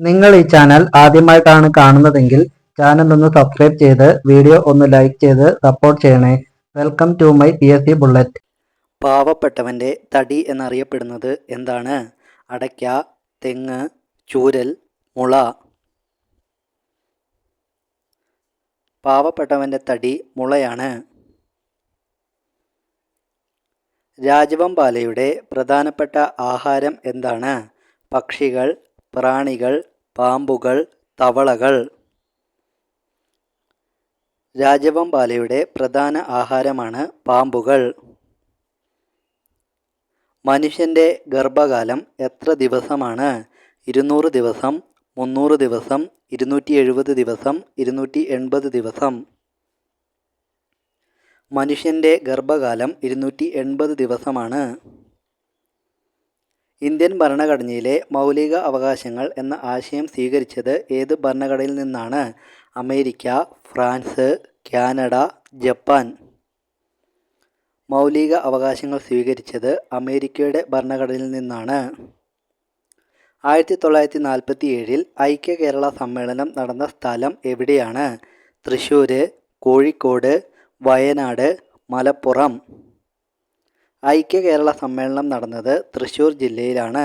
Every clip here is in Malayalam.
നിങ്ങൾ ഈ ചാനൽ ആദ്യമായിട്ടാണ് കാണുന്നതെങ്കിൽ ചാനൽ ഒന്ന് സബ്സ്ക്രൈബ് ചെയ്ത് വീഡിയോ ഒന്ന് ലൈക്ക് ചെയ്ത് സപ്പോർട്ട് ചെയ്യണേ. Welcome to my P S C bullet പാവപ്പെട്ടവന്റെ തടി എന്നറിയപ്പെടുന്നത് എന്താണ്? അടയ്ക്ക തെങ്ങ് ചൂരൽ മുള. പാവപ്പെട്ടവന്റെ തടി മുളയാണ്. രാജവമ്പാലയുടെ പ്രധാനപ്പെട്ട ആഹാരം എന്താണ്? പക്ഷികൾ പ്രാണികൾ പാമ്പുകൾ തവളകൾ. രാജവമ്പാലയുടെ പ്രധാന ആഹാരമാണ് പാമ്പുകൾ. മനുഷ്യന്റെ ഗർഭകാലം എത്ര ദിവസമാണ്? ഇരുന്നൂറ് ദിവസം മുന്നൂറ് ദിവസം ഇരുന്നൂറ്റി എഴുപത് ദിവസം ഇരുന്നൂറ്റി എൺപത് ദിവസം. മനുഷ്യന്റെ ഗർഭകാലം ഇരുന്നൂറ്റി എൺപത് ദിവസമാണ്. ഇന്ത്യൻ ഭരണഘടനയിലെ മൗലിക അവകാശങ്ങൾ എന്ന ആശയം സ്വീകരിച്ചത് ഏത് ഭരണഘടനയിൽ നിന്നാണ്? America France Canada Japan. മൗലിക അവകാശങ്ങൾ സ്വീകരിച്ചത് അമേരിക്കയുടെ ഭരണഘടനയിൽ നിന്നാണ്. ആയിരത്തി തൊള്ളായിരത്തി നാൽപ്പത്തി ഏഴിൽ ഐക്യ കേരള സമ്മേളനം നടന്ന സ്ഥലം എവിടെയാണ്? തൃശ്ശൂർ കോഴിക്കോട് വയനാട് മലപ്പുറം. ഐക്യ കേരള സമ്മേളനം നടന്നത് തൃശ്ശൂർ ജില്ലയിലാണ്.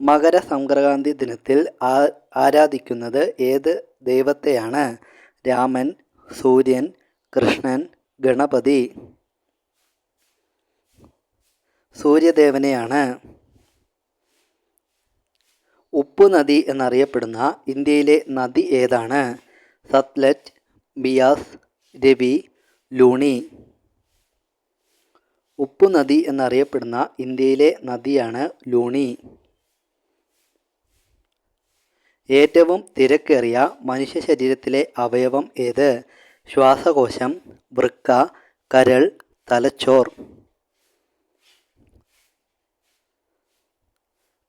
മകര സംക്രാന്തി ദിനത്തിൽ ആരാധിക്കുന്നത് ഏത് ദൈവത്തെയാണ്? രാമൻ സൂര്യൻ കൃഷ്ണൻ ഗണപതി. സൂര്യദേവനെയാണ് ഉപ്പു നദി എന്നറിയപ്പെടുന്ന ഇന്ത്യയിലെ നദി ഏതാണ്? സത്ലജ് ബിയാസ് രവി ലൂണി. ഉപ്പു നദി എന്നറിയപ്പെടുന്ന ഇന്ത്യയിലെ നദിയാണ് ലൂണി. ഏറ്റവും തിരക്കേറിയ മനുഷ്യ ശരീരത്തിലെ അവയവം ഏത്? ശ്വാസകോശം വൃക്ക കരൾ തലച്ചോർ.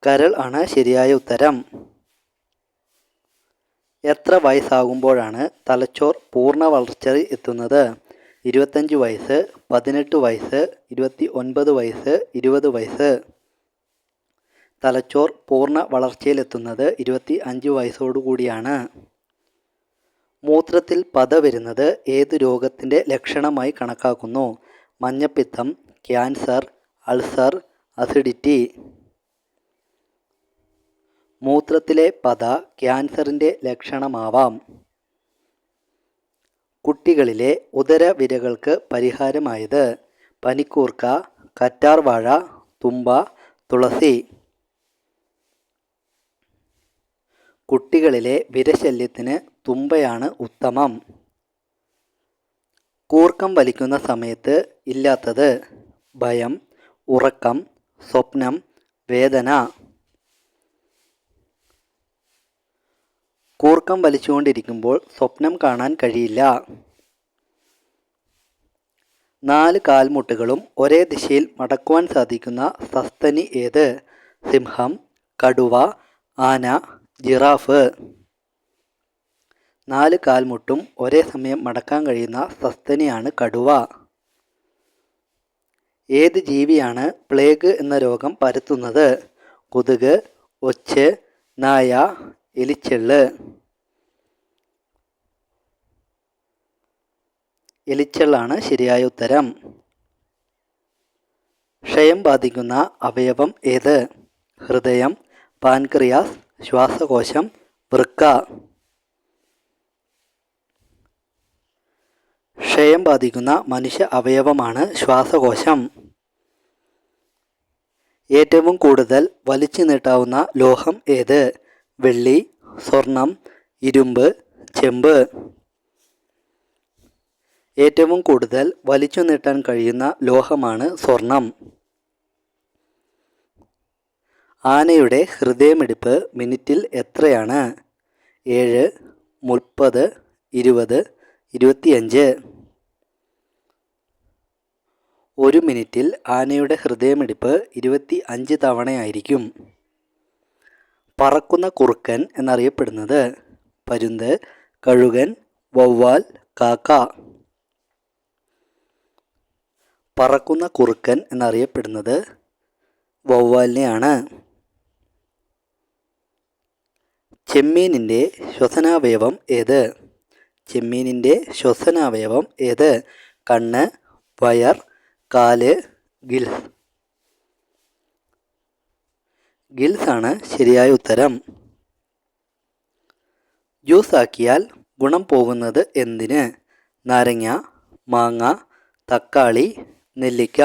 കരൾ ആണ് ശരിയായ ഉത്തരം. എത്ര വയസ്സാകുമ്പോഴാണ് തലച്ചോർ പൂർണ വളർച്ചയിൽ എത്തുന്നത്? ഇരുപത്തഞ്ച് വയസ്സ് പതിനെട്ട് വയസ്സ് ഇരുപത്തി ഒൻപത് വയസ്സ് ഇരുപത് വയസ്സ്. തലച്ചോർ പൂർണ വളർച്ചയിലെത്തുന്നത് ഇരുപത്തി അഞ്ച് വയസ്സോടുകൂടിയാണ് മൂത്രത്തിൽ പത വരുന്നത് ഏത് രോഗത്തിന്റെ ലക്ഷണമായി കണക്കാക്കുന്നു? മഞ്ഞപ്പിത്തം ക്യാൻസർ അൾസർ അസിഡിറ്റി. മൂത്രത്തിലെ പത ക്യാൻസറിന്റെ ലക്ഷണമാവാം. കുട്ടികളിലെ ഉദരവിരകൾക്ക് പരിഹാരമായത് പനിക്കൂർക്ക കറ്റാർവാഴ തുമ്പ തുളസി. കുട്ടികളിലെ വിരശല്യത്തിന് തുമ്പയാണ് ഉത്തമം. കൂർക്കം വലിക്കുന്ന സമയത്ത് ഇല്ലാത്തത് ഭയം ഉറക്കം സ്വപ്നം വേദന. കൂർക്കം വലിച്ചുകൊണ്ടിരിക്കുമ്പോൾ സ്വപ്നം കാണാൻ കഴിയില്ല. നാല് കാൽമുട്ടുകളും ഒരേ ദിശയിൽ മടക്കുവാൻ സാധിക്കുന്ന സസ്തനി ഏത്? സിംഹം കടുവ ആന ജിറാഫ്. നാല് കാൽമുട്ടും ഒരേ സമയം മടക്കാൻ കഴിയുന്ന സസ്തനിയാണ് കടുവ. ഏത് ജീവിയാണ് പ്ലേഗ് എന്ന രോഗം പരത്തുന്നത്? കൊതുക് ഒച്ച് നായ എലിച്ചെള്ള്. എലിച്ചെള്ളാണ് ശരിയായ ഉത്തരം. ക്ഷയം ബാധിക്കുന്ന അവയവം ഏത്? ഹൃദയം പാൻക്രിയാസ് ശ്വാസകോശം വൃക്ക. ക്ഷയം ബാധിക്കുന്ന മനുഷ്യ അവയവമാണ് ശ്വാസകോശം. ഏറ്റവും കൂടുതൽ വലിച്ചു നീട്ടാവുന്ന ലോഹം ഏത്? വെള്ളി സ്വർണം ഇരുമ്പ് ചെമ്പ്. ഏറ്റവും കൂടുതൽ വലിച്ചു നീട്ടാൻ കഴിയുന്ന ലോഹമാണ് സ്വർണം. ആനയുടെ ഹൃദയമിടിപ്പ് മിനിറ്റിൽ എത്രയാണ്? ഏഴ് മുപ്പത് ഇരുപത് ഇരുപത്തിയഞ്ച്. ഒരു മിനിറ്റിൽ ആനയുടെ ഹൃദയമിടിപ്പ് ഇരുപത്തി അഞ്ച് തവണയായിരിക്കും. പറക്കുന്ന കുറുക്കൻ എന്നറിയപ്പെടുന്നത് പരുന്ത് കഴുകൻ വവ്വാൽ കാക്ക. പറക്കുന്ന കുറുക്കൻ എന്നറിയപ്പെടുന്നത് വവ്വാലിനെയാണ്. ചെമ്മീനിന്റെ ശ്വസനാവയവം ഏത്? ചെമ്മീനിന്റെ ശ്വസനാവയവം ഏത്? കണ്ണ് വയർ കാൽ ഗിൽസ് ഗിൽസ് ആണ് ശരിയായ ഉത്തരം. ജ്യൂസ് ആക്കിയാൽ ഗുണം പോകുന്നത് എന്തിന്? നാരങ്ങ മാങ്ങ തക്കാളി നെല്ലിക്ക.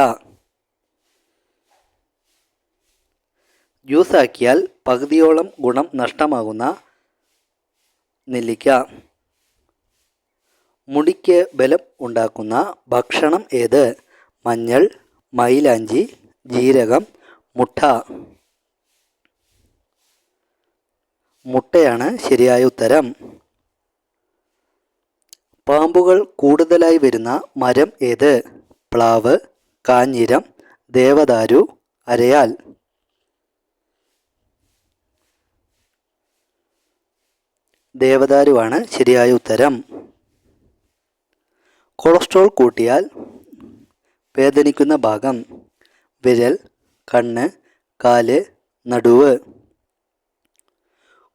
ജ്യൂസ് ആക്കിയാൽ പകുതിയോളം ഗുണം നഷ്ടമാകുന്ന നെല്ലിക്ക. മുടിക്ക് ബലം ഉണ്ടാക്കുന്ന ഭക്ഷണം ഏത്? മഞ്ഞൾ മൈലാഞ്ചി ജീരകം മുട്ട. മുട്ടയാണ് ശരിയായ ഉത്തരം. പാമ്പുകൾ കൂടുതലായി വരുന്ന മരം ഏത്? പ്ലാവ് കാഞ്ഞിരം ദേവദാരു അരയാൽ. ദേവദാരുവാണ് ശരിയായ ഉത്തരം. കൊളസ്ട്രോൾ കൂട്ടിയാൽ വേദനിക്കുന്ന ഭാഗം. വിരൽ കണ്ണ് കാൽ നടുവ്.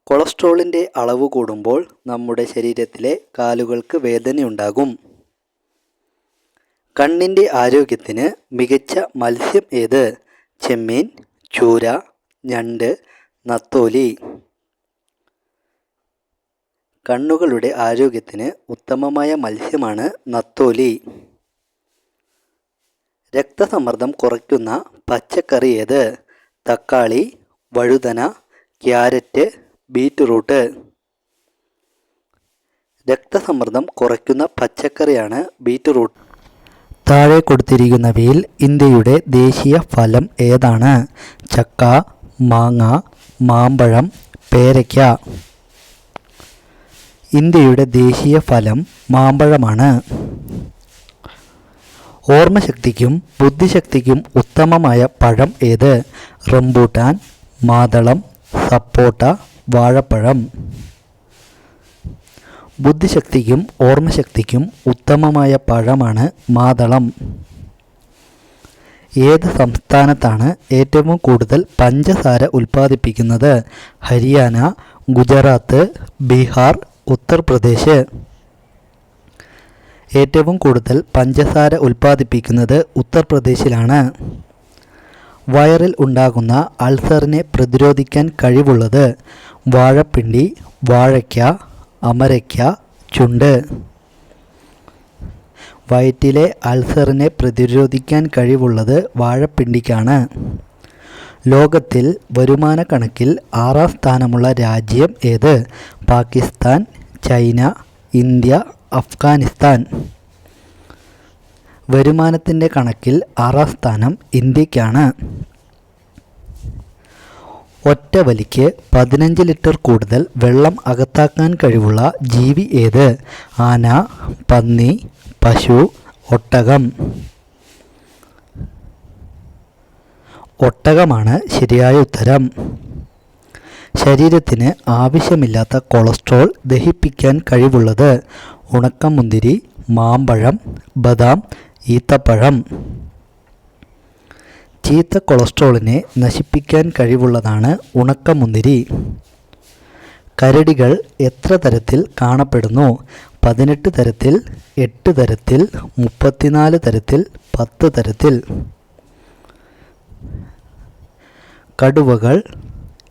കൊളസ്ട്രോളിന്റെ അളവ് കൂടുമ്പോൾ നമ്മുടെ ശരീരത്തിലെ കാലുകൾക്ക് വേദനയുണ്ടാകും. കണ്ണിന്റെ ആരോഗ്യത്തിന് മികച്ച മത്സ്യം ഏത്? ചെമ്മീൻ ചൂര ഞണ്ട് നത്തോലി. കണ്ണുകളുടെ ആരോഗ്യത്തിന് ഉത്തമമായ മത്സ്യമാണ് നത്തോലി. രക്തസമ്മർദ്ദം കുറയ്ക്കുന്ന പച്ചക്കറി ഏത്? തക്കാളി വഴുതന ക്യാരറ്റ് ബീറ്റ്റൂട്ട്. രക്തസമ്മർദ്ദം കുറയ്ക്കുന്ന പച്ചക്കറിയാണ് ബീറ്റ്റൂട്ട്. താഴെ കൊടുത്തിരിക്കുന്നവയിൽ ഇന്ത്യയുടെ ദേശീയ ഫലം ഏതാണ്? ചക്ക മാങ്ങ മാമ്പഴം പേരയ്ക്ക. ഇന്ത്യയുടെ ദേശീയ ഫലം മാമ്പഴമാണ്. ഓർമ്മശക്തിക്കും ബുദ്ധിശക്തിക്കും ഉത്തമമായ പഴം ഏത്? റംബൂട്ടാൻ മാതളം സപ്പോട്ട വാഴപ്പഴം. ബുദ്ധിശക്തിക്കും ഓർമ്മശക്തിക്കും ഉത്തമമായ പഴമാണ് മാതളം. ഏത് സംസ്ഥാനത്താണ് ഏറ്റവും കൂടുതൽ പഞ്ചസാര ഉൽപ്പാദിപ്പിക്കുന്നത്? ഹരിയാന ഗുജറാത്ത് ബീഹാർ ഉത്തർപ്രദേശ്. ഏറ്റവും കൂടുതൽ പഞ്ചസാര ഉൽപ്പാദിപ്പിക്കുന്നത് ഉത്തർപ്രദേശിലാണ്. വയറിൽ ഉണ്ടാകുന്ന അൾസറിനെ പ്രതിരോധിക്കാൻ കഴിവുള്ളത് വാഴപ്പിണ്ടി വാഴയ്ക്ക അമരയ്ക്ക ചുണ്ട്. വയറ്റിലെ അൾസറിനെ പ്രതിരോധിക്കാൻ കഴിവുള്ളത് വാഴപ്പിണ്ടിക്കാണ്. ലോകത്തിൽ വരുമാന കണക്കിൽ ആറാം സ്ഥാനമുള്ള രാജ്യം ഏത്? Pakistan China India Afghanistan. വരുമാനത്തിന്റെ കണക്കിൽ ആറാം സ്ഥാനം ഇന്ത്യക്കാണ്. ഒറ്റ വലിക്ക് പതിനഞ്ച് ലിറ്റർ കൂടുതൽ വെള്ളം അകത്താക്കാൻ കഴിവുള്ള ജീവി ഏത്? ആന പന്നി പശു ഒട്ടകം. ഒട്ടകമാണ് ശരിയായ ഉത്തരം. ശരീരത്തിന് ആവശ്യമില്ലാത്ത കൊളസ്ട്രോൾ ദഹിപ്പിക്കാൻ കഴിവുള്ളത് ഉണക്കമുന്തിരി മാമ്പഴം ബദാം ഈത്തപ്പഴം. ചീത്ത കൊളസ്ട്രോളിനെ നശിപ്പിക്കാൻ കഴിവുള്ളതാണ് ഉണക്കമുന്തിരി. കരടികൾ എത്ര തരത്തിൽ കാണപ്പെടുന്നു? പതിനെട്ട് തരത്തിൽ എട്ട് തരത്തിൽ മുപ്പത്തിനാല് തരത്തിൽ പത്ത് തരത്തിൽ. കടുവകൾ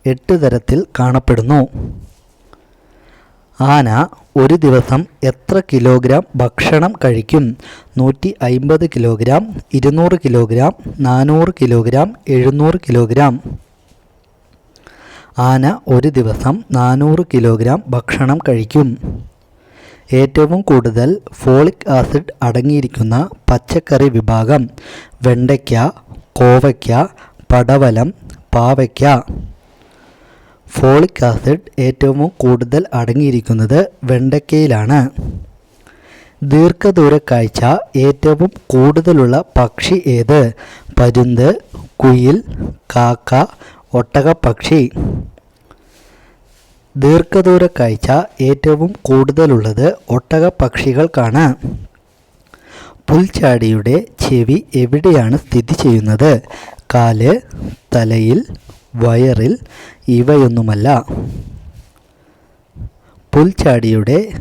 എട്ട് തരത്തിൽ കാണപ്പെടുന്നു. ആന ഒരു ദിവസം എത്ര കിലോഗ്രാം ഭക്ഷണം കഴിക്കും? നൂറ്റി അയിമ്പത് കിലോഗ്രാം ഇരുന്നൂറ് കിലോഗ്രാം നാനൂറ് കിലോഗ്രാം എഴുന്നൂറ് കിലോഗ്രാം. ആന ഒരു ദിവസം നാനൂറ് കിലോഗ്രാം ഭക്ഷണം കഴിക്കും. ഏറ്റവും കൂടുതൽ ഫോളിക് ആസിഡ് അടങ്ങിയിരിക്കുന്ന പച്ചക്കറി വിഭാഗം വെണ്ടയ്ക്ക കോവയ്ക്ക പടവലം പാവയ്ക്ക. ഫോളിക് ആസിഡ് ഏറ്റവും കൂടുതൽ അടങ്ങിയിരിക്കുന്നത് വെണ്ടയ്ക്കയിലാണ് ദീർഘദൂര കാഴ്ച ഏറ്റവും കൂടുതലുള്ള പക്ഷി ഏത്? പരുന്ത് കുയിൽ കാക്ക ഒട്ടകപ്പക്ഷി. ദീർഘദൂര കാഴ്ച ഏറ്റവും കൂടുതലുള്ളത് ഒട്ടകപ്പക്ഷികൾക്കാണ്. പുൽച്ചാടിയുടെ ചെവി എവിടെയാണ് സ്ഥിതി ചെയ്യുന്നത്? കാൽ തലയിൽ വയറിൽ ഇവയൊന്നുമല്ല. പുൽച്ചാടിയുടെ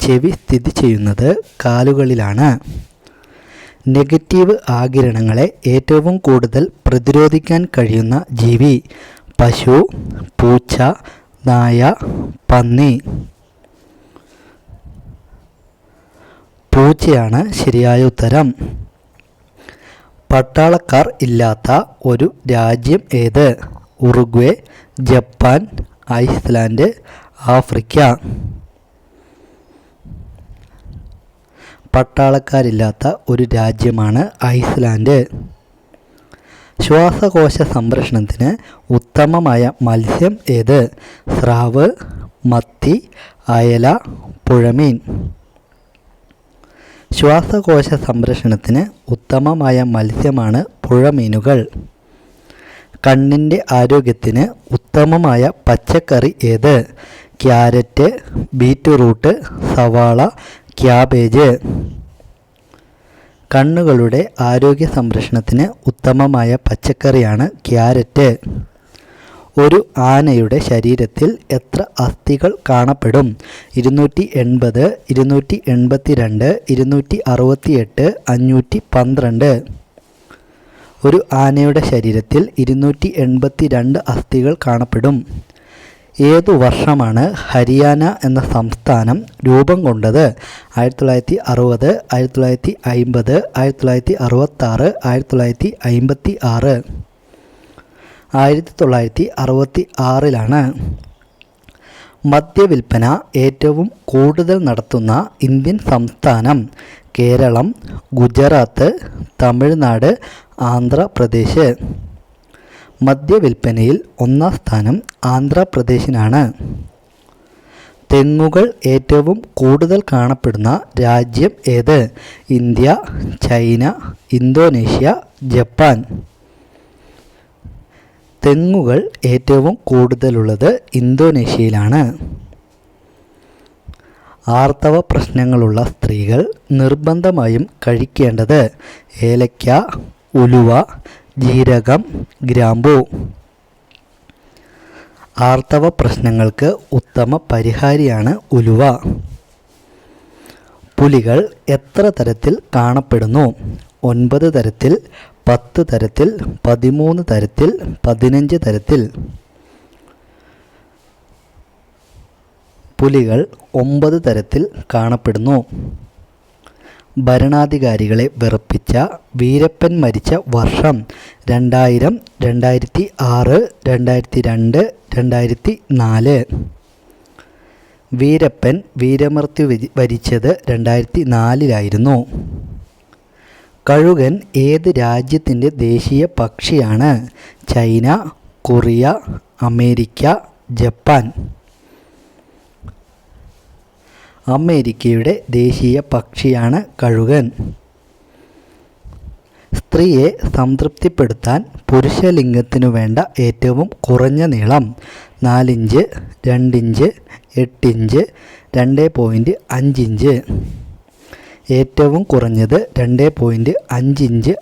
ചെവി സ്ഥിതി ചെയ്യുന്നത് കാലുകളിലാണ്. നെഗറ്റീവ് ആകിരണങ്ങളെ ഏറ്റവും കൂടുതൽ പ്രതിരോധിക്കാൻ കഴിയുന്ന ജീവി പശു പൂച്ച നായ പന്നി. പൂച്ചയാണ് ശരിയായ ഉത്തരം. പട്ടാളക്കാർ ഇല്ലാത്ത ഒരു രാജ്യം ഏത്? Uruguay Japan Iceland Africa. പട്ടാളക്കാരില്ലാത്ത ഒരു രാജ്യമാണ് ഐസ്ലാൻഡ്. ശ്വാസകോശ സംരക്ഷണത്തിന് ഉത്തമമായ മത്സ്യം ഏത്? സ്രാവ് മത്തി അയല പുഴമീൻ. ശ്വാസകോശ സംരക്ഷണത്തിന് ഉത്തമമായ മത്സ്യമാണ് പുഴമീനുകൾ. കണ്ണിന്റെ ആരോഗ്യത്തിന് ഉത്തമമായ പച്ചക്കറി ഏത്? ക്യാരറ്റ് ബീറ്റ്റൂട്ട് സവാള ക്യാബേജ്. കണ്ണുകളുടെ ആരോഗ്യ സംരക്ഷണത്തിന് ഉത്തമമായ പച്ചക്കറിയാണ് ക്യാരറ്റ്. ഒരു ആനയുടെ ശരീരത്തിൽ എത്ര അസ്ഥികൾ കാണപ്പെടും? ഇരുന്നൂറ്റി എൺപത് ഇരുന്നൂറ്റി എൺപത്തി രണ്ട് ഇരുന്നൂറ്റി അറുപത്തി എട്ട് അഞ്ഞൂറ്റി പന്ത്രണ്ട്. ഒരു ആനയുടെ ശരീരത്തിൽ ഇരുന്നൂറ്റി എൺപത്തി രണ്ട് അസ്ഥികൾ കാണപ്പെടും. ഏതു വർഷമാണ് ഹരിയാന എന്ന സംസ്ഥാനം രൂപം കൊണ്ടത്? ആയിരത്തി തൊള്ളായിരത്തി അറുപത് ആയിരത്തി തൊള്ളായിരത്തി അയിമ്പത് ആയിരത്തി തൊള്ളായിരത്തി അറുപത്താറ് ആയിരത്തി തൊള്ളായിരത്തി അയിമ്പത്തി ആറ് ആയിരത്തി തൊള്ളായിരത്തി അറുപത്തി ആറിലാണ് മദ്യവിൽപ്പന ഏറ്റവും കൂടുതൽ നടത്തുന്ന ഇന്ത്യൻ സംസ്ഥാനം കേരളം ഗുജറാത്ത് തമിഴ്നാട് ആന്ധ്രാപ്രദേശ്. മദ്യവിൽപ്പനയിൽ ഒന്നാം സ്ഥാനം ആന്ധ്രാപ്രദേശിനാണ്. തെങ്ങുകൾ ഏറ്റവും കൂടുതൽ കാണപ്പെടുന്ന രാജ്യം ഏത്? India China Indonesia Japan. തെങ്ങുകൾ ഏറ്റവും കൂടുതലുള്ളത് ഇന്തോനേഷ്യയിലാണ്. ആർത്തവ പ്രശ്നങ്ങളുള്ള സ്ത്രീകൾ നിർബന്ധമായും കഴിക്കേണ്ടത് ഏലക്ക ഉലുവ ജീരകം ഗ്രാമ്പു. ആർത്തവ പ്രശ്നങ്ങൾക്ക് ഉത്തമ പരിഹാരിയാണ് ഉലുവ. പുലികൾ എത്ര തരത്തിൽ കാണപ്പെടുന്നു? ഒൻപത് തരത്തിൽ പത്ത് തരത്തിൽ പതിമൂന്ന് തരത്തിൽ പതിനഞ്ച് തരത്തിൽ. പുലികൾ ഒമ്പത് തരത്തിൽ കാണപ്പെടുന്നു. ഭരണാധികാരികളെ വെറുപ്പിച്ച വീരപ്പൻ മരിച്ച വർഷം രണ്ടായിരം രണ്ടായിരത്തി ആറ് രണ്ടായിരത്തി രണ്ട് രണ്ടായിരത്തി നാല്. വീരപ്പൻ വീരമൃത്യു വരിച്ചത് രണ്ടായിരത്തി നാലിലായിരുന്നു. കഴുകൻ ഏത് രാജ്യത്തിന്റെ ദേശീയ പക്ഷിയാണ്? China Korea America Japan. അമേരിക്കയുടെ ദേശീയ പക്ഷിയാണ് കഴുകൻ. സ്ത്രീയെ സംതൃപ്തിപ്പെടുത്താൻ പുരുഷലിംഗത്തിനു വേണ്ട ഏറ്റവും കുറഞ്ഞ നീളം നാലിഞ്ച് രണ്ടിഞ്ച് എട്ടിഞ്ച് രണ്ട് പോയിന്റ് അഞ്ചിഞ്ച്. ഏറ്റവും കുറഞ്ഞത് രണ്ട് പോയിന്റ് അഞ്ചിഞ്ച്